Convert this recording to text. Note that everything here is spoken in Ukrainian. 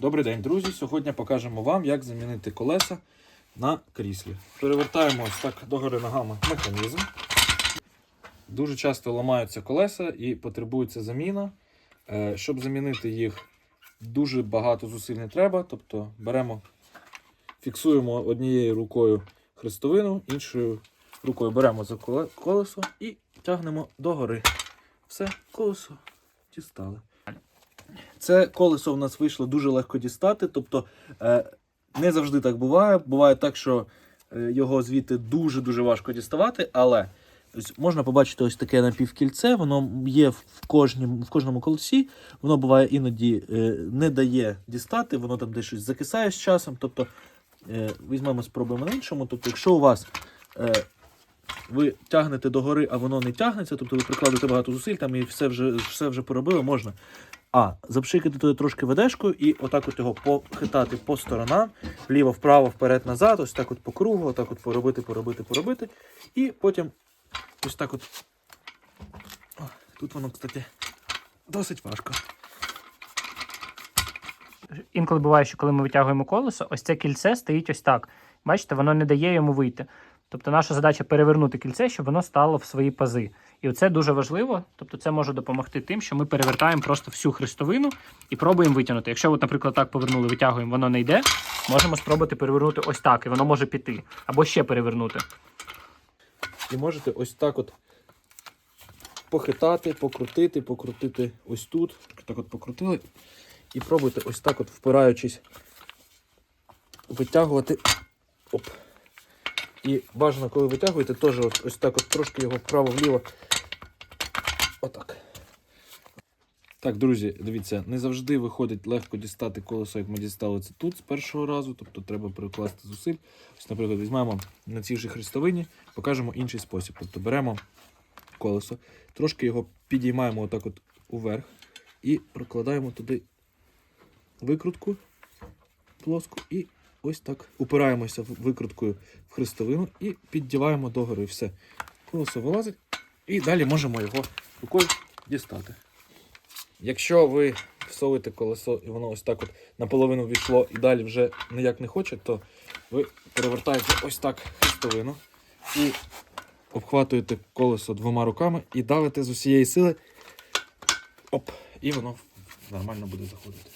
Добрий день, друзі! Сьогодні покажемо вам, як замінити колеса на кріслі. Перевертаємо ось так догори ногами механізм. Дуже часто ламаються колеса і потребується заміна. Е, Щоб замінити їх, дуже багато зусиль не треба. Тобто беремо, фіксуємо однією рукою хрестовину, іншою рукою беремо за колесо і тягнемо догори. Все, колесо дістали. Це колесо в нас вийшло дуже легко дістати. Тобто е, не завжди так буває. Буває так, що е, його звідти дуже-дуже важко діставати, але ось можна побачити ось таке напівкільце, воно є в, кожнім, в кожному колесі, воно буває іноді е, не дає дістати, воно там десь щось закисає з часом. Тобто візьмемо, спробуємо на іншому. Тобто, якщо у вас ви тягнете догори, а воно не тягнеться, тобто ви прикладете багато зусиль там і все вже, все вже поробили, можна. А, запшикати туди трошки ведешкою і отак от його похитати по сторонам, вліво, вправо, вперед, назад, ось так от по кругу, отак от поробити, поробити, поробити. І потім ось так от. О, тут воно, кстати, досить важко. Інколи буває, що коли ми витягуємо колесо, ось це кільце стоїть ось так. Бачите, воно не дає йому вийти. Тобто наша задача перевернути кільце, щоб воно стало в свої пази. І це дуже важливо. Тобто, це може допомогти тим, що ми перевертаємо просто всю хрестовину і пробуємо витягнути. Якщо, от, наприклад, так повернули, витягуємо, воно не йде. Можемо спробувати перевернути ось так, і воно може піти. Або ще перевернути. І можете ось так от похитати, покрутити, покрутити ось тут. Так от покрутили. І пробуйте ось так от впираючись, витягувати. Оп. І бажано, коли витягуєте, теж ось так от трошки його вправо-вліво. Отак. Так, друзі, дивіться, не завжди виходить легко дістати колесо, як ми дістали це тут з першого разу, тобто треба прикласти зусиль. Ось, наприклад, візьмемо на цій же хрестовині, покажемо інший спосіб. Тобто беремо колесо, трошки його підіймаємо отак от уверх і прокладаємо туди викрутку плоску і ось так упираємося викруткою в хрестовину і піддіваємо догори. Все. Колесо вилазить, і далі можемо його рукою дістати. Якщо ви всовуєте колесо і воно ось так от наполовину війшло і далі вже ніяк не хоче, то ви перевертаєте ось так хрестовину і обхватуєте колесо двома руками і давите з усієї сили. Оп, і воно нормально буде заходити.